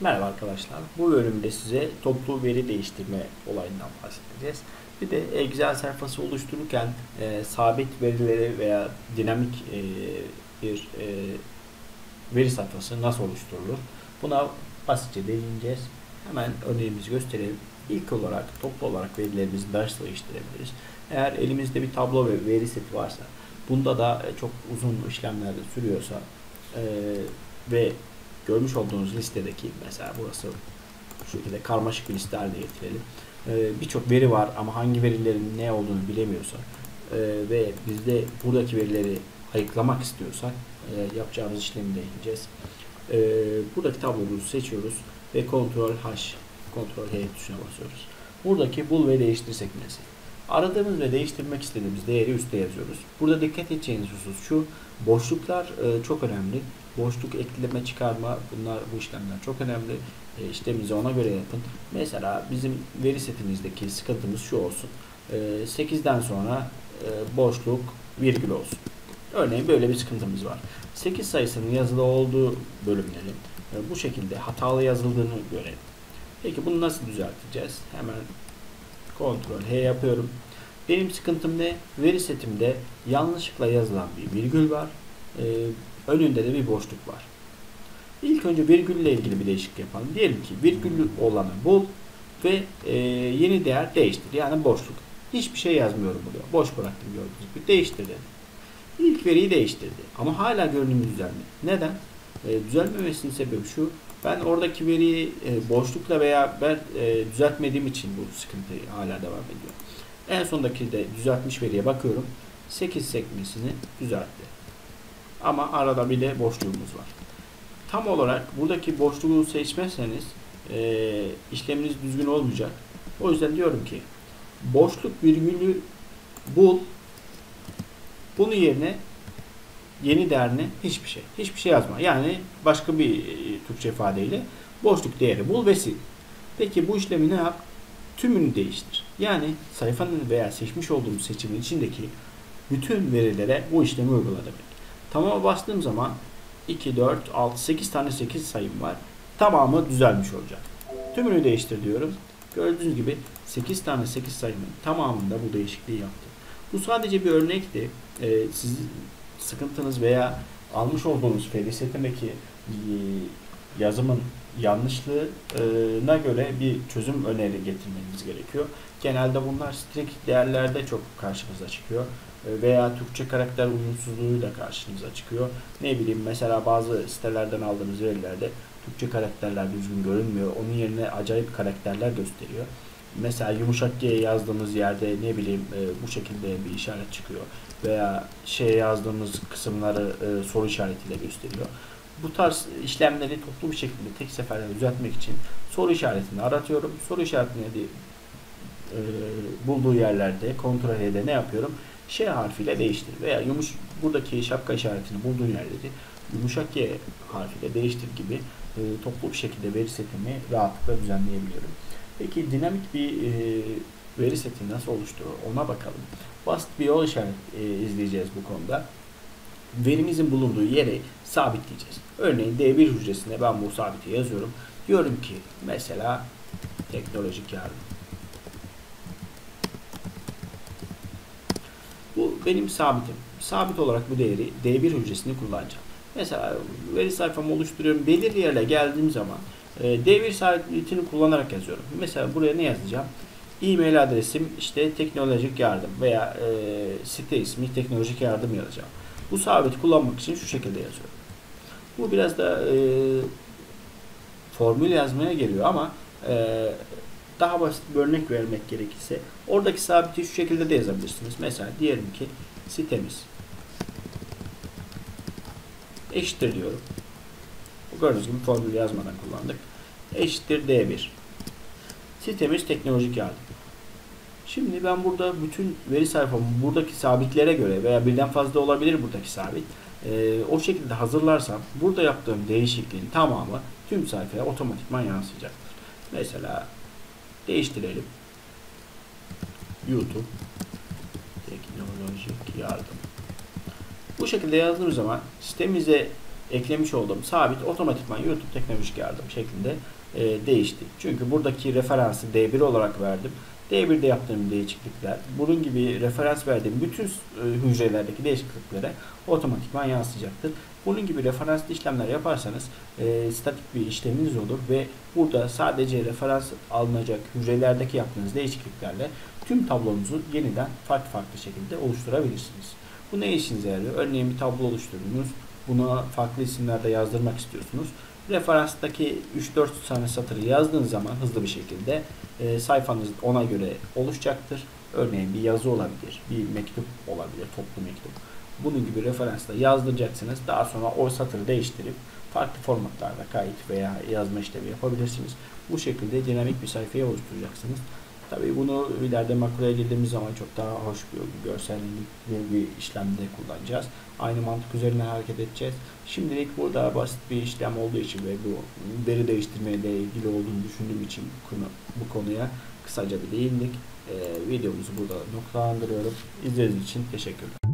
Merhaba arkadaşlar. Bu bölümde size toplu veri değiştirme olayından bahsedeceğiz. Bir de Excel sayfası oluştururken e, sabit verileri veya dinamik e, bir e, veri sayfası nasıl oluşturulur? Buna basitçe değineceğiz. Hemen örneğimizi gösterelim. İlk olarak toplu olarak verilerimizi nasıl değiştirebiliriz? Eğer elimizde bir tablo ve veri seti varsa, bunda da çok uzun işlemler de sürüyorsa e, ve görmüş olduğunuz listedeki mesela burası şu şekilde karmaşık bir liste haline getirelim. Ee, Birçok veri var ama hangi verilerin ne olduğunu bilemiyorsak e, ve biz de buradaki verileri ayıklamak istiyorsak e, yapacağımız işlemi değineceğiz. E, buradaki tablomuzu seçiyoruz ve Ctrl H, Ctrl H tuşuna basıyoruz. Buradaki bul ve değiştir sekmesi. Aradığımız ve değiştirmek istediğimiz değeri üstte yazıyoruz. Burada dikkat edeceğiniz husus şu, boşluklar e, çok önemli boşluk ekleme çıkarma bunlar bu işlemler çok önemli. E, işleminizi ona göre yapın. Mesela bizim veri setimizdeki sıkıntımız şu olsun. E, 8'den sonra e, boşluk virgül olsun. Örneğin böyle bir sıkıntımız var. 8 sayısının yazılı olduğu bölümlerin e, bu şekilde hatalı yazıldığını görelim. Peki bunu nasıl düzelteceğiz? Hemen Ctrl H yapıyorum. Benim sıkıntım ne? Veri setimde yanlışlıkla yazılan bir virgül var. E, Önünde de bir boşluk var. İlk önce virgülle ilgili bir değişiklik yapalım. Diyelim ki virgüllü olanı bul ve e, yeni değer değiştir. Yani boşluk. Hiçbir şey yazmıyorum buraya. Boş bıraktım gördüğünüz gibi. Değiştir. İlk veriyi değiştirdi. Ama hala görünümü düzelmedi. Neden? E, düzelmemesinin sebebi şu. Ben oradaki veriyi e, boşlukla veya ben e, düzeltmediğim için bu sıkıntı hala devam ediyor. En sondaki de düzeltmiş veriye bakıyorum. 8 sekmesini düzeltti. Ama arada bile boşluğumuz var. Tam olarak buradaki boşluğu seçmezseniz e, işleminiz düzgün olmayacak. O yüzden diyorum ki boşluk virgülü bul. Bunun yerine yeni değerine hiçbir şey. Hiçbir şey yazma. Yani başka bir e, Türkçe ifadeyle boşluk değeri bul ve sil. Peki bu işlemi ne yap? Tümünü değiştir. Yani sayfanın veya seçmiş olduğumuz seçimin içindeki bütün verilere bu işlemi uygula. Tamama bastığım zaman 2, 4, 6, 8 tane 8 sayım var. Tamamı düzelmiş olacak. Tümünü değiştir diyorum. Gördüğünüz gibi 8 tane 8 sayımın tamamında bu değişikliği yaptım. Bu sadece bir örnekti. Ee, siz sıkıntınız veya almış olduğunuz e, yazımın yanlışlığına göre bir çözüm öneri getirmeniz gerekiyor. Genelde bunlar strict değerlerde çok karşımıza çıkıyor. Veya Türkçe karakter uyumsuzluğuyla karşınıza çıkıyor. Ne bileyim mesela bazı sitelerden aldığınız verilerde Türkçe karakterler düzgün görünmüyor. Onun yerine acayip karakterler gösteriyor. Mesela yumuşak G yazdığımız yerde ne bileyim e, bu şekilde bir işaret çıkıyor. Veya şey yazdığımız kısımları e, soru işaretiyle gösteriyor. Bu tarz işlemleri toplu bir şekilde tek seferde düzeltmek için soru işaretini aratıyorum. Soru işaretini de, e, bulduğu yerlerde kontrol ede ne yapıyorum? Ş harfiyle değiştir veya yumuş buradaki şapka işaretini bulduğun yerleri yumuşak Y harfiyle değiştir gibi e, toplu bir şekilde veri setimi rahatlıkla düzenleyebiliyorum. Peki dinamik bir e, veri seti nasıl oluşturur ona bakalım. Basit bir yol işaret e, izleyeceğiz bu konuda. Verimizin bulunduğu yeri sabitleyeceğiz. Örneğin D1 hücresinde ben bu sabiti yazıyorum. Diyorum ki mesela teknolojik yardım. Bu benim sabitim. Sabit olarak bu değeri D1 hücresini kullanacağım. Mesela veri sayfamı oluşturuyorum. Belirli yerle geldiğim zaman e, D1 sabitini kullanarak yazıyorum. Mesela buraya ne yazacağım? E-mail adresim işte teknolojik yardım veya e, site ismi teknolojik yardım yazacağım. Bu sabiti kullanmak için şu şekilde yazıyorum. Bu biraz da e, formül yazmaya geliyor ama e, daha basit bir örnek vermek gerekirse oradaki sabiti şu şekilde de yazabilirsiniz. Mesela diyelim ki sitemiz eşittir diyorum. Gördüğünüz gibi formül yazmadan kullandık. Eşittir D1. Sitemiz teknolojik yardım. Şimdi ben burada bütün veri sayfamı buradaki sabitlere göre veya birden fazla olabilir buradaki sabit. E, o şekilde hazırlarsam burada yaptığım değişikliğin tamamı tüm sayfaya otomatikman yansıyacaktır. Mesela değiştirelim. YouTube teknolojik yardım. Bu şekilde yazdığımız zaman sitemize eklemiş olduğum sabit otomatikman YouTube teknolojik yardım şeklinde e, değişti. Çünkü buradaki referansı D1 olarak verdim. D1'de yaptığım değişiklikler, bunun gibi referans verdiğim bütün e, hücrelerdeki değişikliklere otomatikman yansıyacaktır. Bunun gibi referanslı işlemler yaparsanız e, statik bir işleminiz olur ve burada sadece referans alınacak hücrelerdeki yaptığınız değişikliklerle tüm tablonuzu yeniden farklı farklı şekilde oluşturabilirsiniz. Bu ne işinize yarıyor? Örneğin bir tablo oluşturdunuz. Buna farklı isimlerde yazdırmak istiyorsunuz. Referanstaki 3-4 tane satırı yazdığınız zaman hızlı bir şekilde e, sayfanız ona göre oluşacaktır. Örneğin bir yazı olabilir, bir mektup olabilir, toplu mektup. Bunun gibi referansla yazdıracaksınız. Daha sonra o satırı değiştirip farklı formatlarda kayıt veya yazma işlemi yapabilirsiniz. Bu şekilde dinamik bir sayfayı oluşturacaksınız. Tabii bunu ileride makraya girdiğimiz zaman çok daha hoş bir görsellikli bir işlemde kullanacağız. Aynı mantık üzerine hareket edeceğiz. Şimdilik burada basit bir işlem olduğu için ve bu veri değiştirmeyle ilgili olduğunu düşündüğüm için konu, bu konuya kısaca bir değindik. Ee, videomuzu burada noktalandırıyorum. İzlediğiniz için teşekkürler.